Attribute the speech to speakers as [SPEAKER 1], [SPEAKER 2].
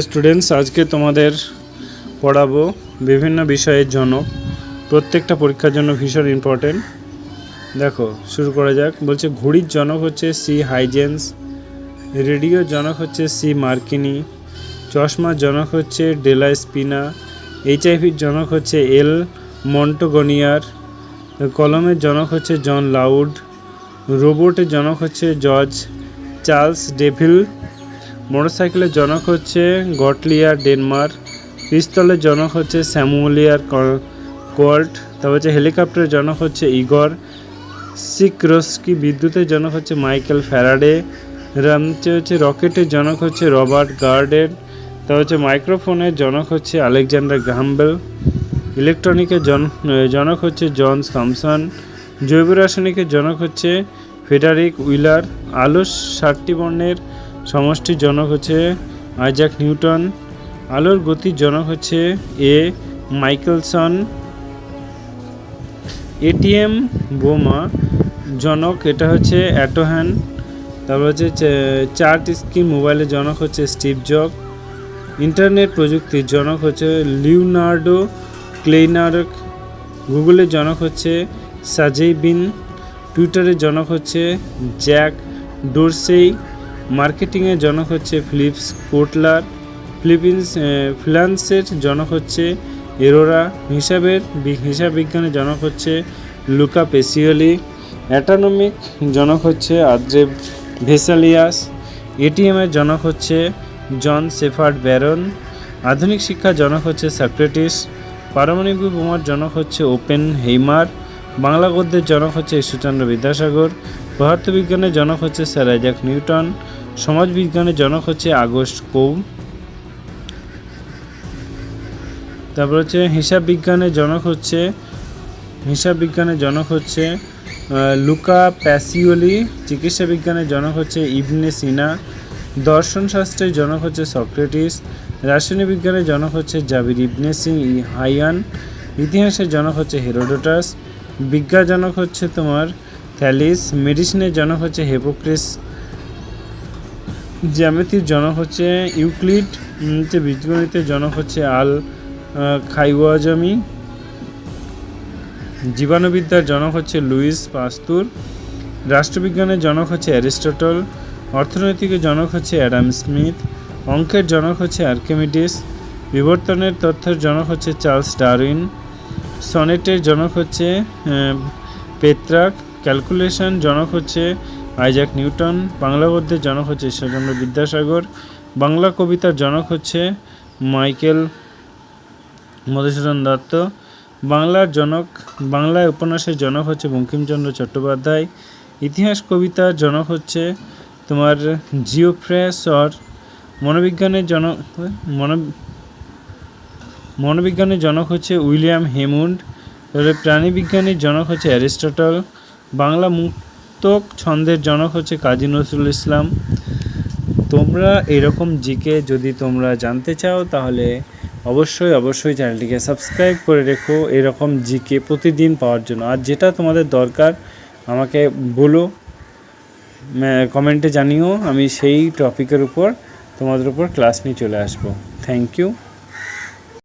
[SPEAKER 1] Students আজকে তোমাদের পড়াবো বিভিন্ন বিষয়ের জনক প্রত্যেকটা পরীক্ষার জন্য ভীষণ ইম্পর্টেন্ট দেখো, শুরু করা যাক। বলছে, ঘুড়ির জনক হচ্ছে সি হাইজেন্স রেডিওর জনক হচ্ছে সি মার্কিনি চশমার জনক হচ্ছে ডেলা স্পিনা এইচআইভির জনক হচ্ছে এল মন্টোগনিয়ার কলমের জনক হচ্ছে জন লাউড রোবটের জনক হচ্ছে জর্জ চার্লস ডেভিল মোটরসাইকেলের জনক হচ্ছে গটলিয়ার ডেনমার্ক, পিস্তলের জনক হচ্ছে স্যামুলিয়ার কোয়াল্ট, তারপর হচ্ছে হেলিকপ্টারের জনক হচ্ছে ইগর, সিক্রস্কি বিদ্যুতের জনক হচ্ছে মাইকেল ফ্যারাডে রামচে হচ্ছে রকেটের জনক হচ্ছে রবার্ট গার্ডেন, তারপর হচ্ছে মাইক্রোফোনের জনক হচ্ছে আলেকজান্ডার গ্রাহামবেল ইলেকট্রনিকের জন জনক হচ্ছে জন থমসন, জৈব রাসায়নিকের জনক হচ্ছে ফেডারিক উইলার, আলোর ষাটটি বর্ণের সমষ্টির জনক হচ্ছে আইজাক নিউটন। আলোর গতির জনক হচ্ছে এ মাইকেলসন। এটিএম বোমা জনক, এটা হচ্ছে অ্যাটোহ্যান তারপর হচ্ছে চার্ট স্ক্রিন মোবাইলের জনক হচ্ছে স্টিভ জব। ইন্টারনেট প্রযুক্তির জনক হচ্ছে লিওনার্ডো ক্লেইনার্ক। গুগলের জনক হচ্ছে সাজেই বিন। টুইটারের জনক হচ্ছে জ্যাক ডোরসেই। মার্কেটিংয়ের জনক হচ্ছে ফিলিপস কোটলার। ফিলিপিন্স ফ্রান্সের জনক হচ্ছে এরোরা। হিসাবের হিসাব বিজ্ঞানের জনক হচ্ছে লুকা পেসিওলি। অ্যাটানমিক জনক হচ্ছে আদ্রে ভেসালিয়াস। এটিএমের জনক হচ্ছে জন সেফার্ড ব্যারন। আধুনিক শিক্ষার জনক হচ্ছে সক্রেটিস। পারমাণবিক বোমার জনক হচ্ছে ওপেন হেইমার। বাংলা গদ্যের জনক হচ্ছে ঈশ্বরচন্দ্র বিদ্যাসাগর। পদার্থবিজ্ঞানের জনক হচ্ছে স্যার আইজাক নিউটন। সমাজবিজ্ঞানের জনক হচ্ছে আগস্ট কৌম তারপর হচ্ছে হিসাব বিজ্ঞানের জনক হচ্ছে হিসাব বিজ্ঞানের জনক হচ্ছে লুকা প্যাসিওলি চিকিৎসা বিজ্ঞানের জনক হচ্ছে ইবনে সিনা দর্শন শাস্ত্রের জনক হচ্ছে সক্রেটিস রাসায়নিক বিজ্ঞানের জনক হচ্ছে জাবির ইবনে সিং হাইয়ান, ইতিহাসের জনক হচ্ছে হেরোডোটাস বিজ্ঞাজনক হচ্ছে তোমার থ্যালিস, মেডিসিনের জনক হচ্ছে হেপোক্রিস জ্যামিতির জনক হচ্ছে ইউক্লিড হচ্ছে বীজগণিতের জনক হচ্ছে আল খাইওয়াজমি। জীবাণুবিদ্যার জনক হচ্ছে লুইস পাস্তুর। রাষ্ট্রবিজ্ঞানের জনক হচ্ছে অ্যারিস্টটল। অর্থনৈতিকের জনক হচ্ছে অ্যাডাম স্মিথ। অঙ্কের জনক হচ্ছে আর্কিমিডিস। বিবর্তনের তথ্যের জনক হচ্ছে চার্লস ডারউইন। সনেটের জনক হচ্ছে পেত্রাক। ক্যালকুলেশন জনক হচ্ছে আইজাক নিউটন। বাংলা গদ্যের জনক হচ্ছে ঈশ্বরচন্দ্র বিদ্যাসাগর। বাংলা কবিতার জনক হচ্ছে মাইকেল মধুসূদন দত্ত। বাংলার জনক, বাংলায় উপন্যাসের জনক হচ্ছে বঙ্কিমচন্দ্র চট্টোপাধ্যায়। ইতিহাস কবিতার জনক হচ্ছে তোমার জিওফ্রেস অর মনোবিজ্ঞানের জনক, মনো, মনোবিজ্ঞানের জনক হচ্ছে উইলিয়াম হেমুন্ড। তাহলে প্রাণীবিজ্ঞানীর জনক হচ্ছে অ্যারিস্টটল। বাংলা মুক্তক ছন্দের জনক হচ্ছে কাজী নজরুল ইসলাম। তোমরা এরকম জিকে যদি তোমরা জানতে চাও, তাহলে অবশ্যই অবশ্যই চ্যানেলটিকে সাবস্ক্রাইব করে রেখো। এরকম জিকে প্রতিদিন পাওয়ার জন্য। আর যেটা তোমাদের দরকার, আমাকে বলো কমেন্টে জানিও। আমি সেই টপিকের উপর তোমাদের উপর ক্লাস নিয়ে চলে আসব। Thank you.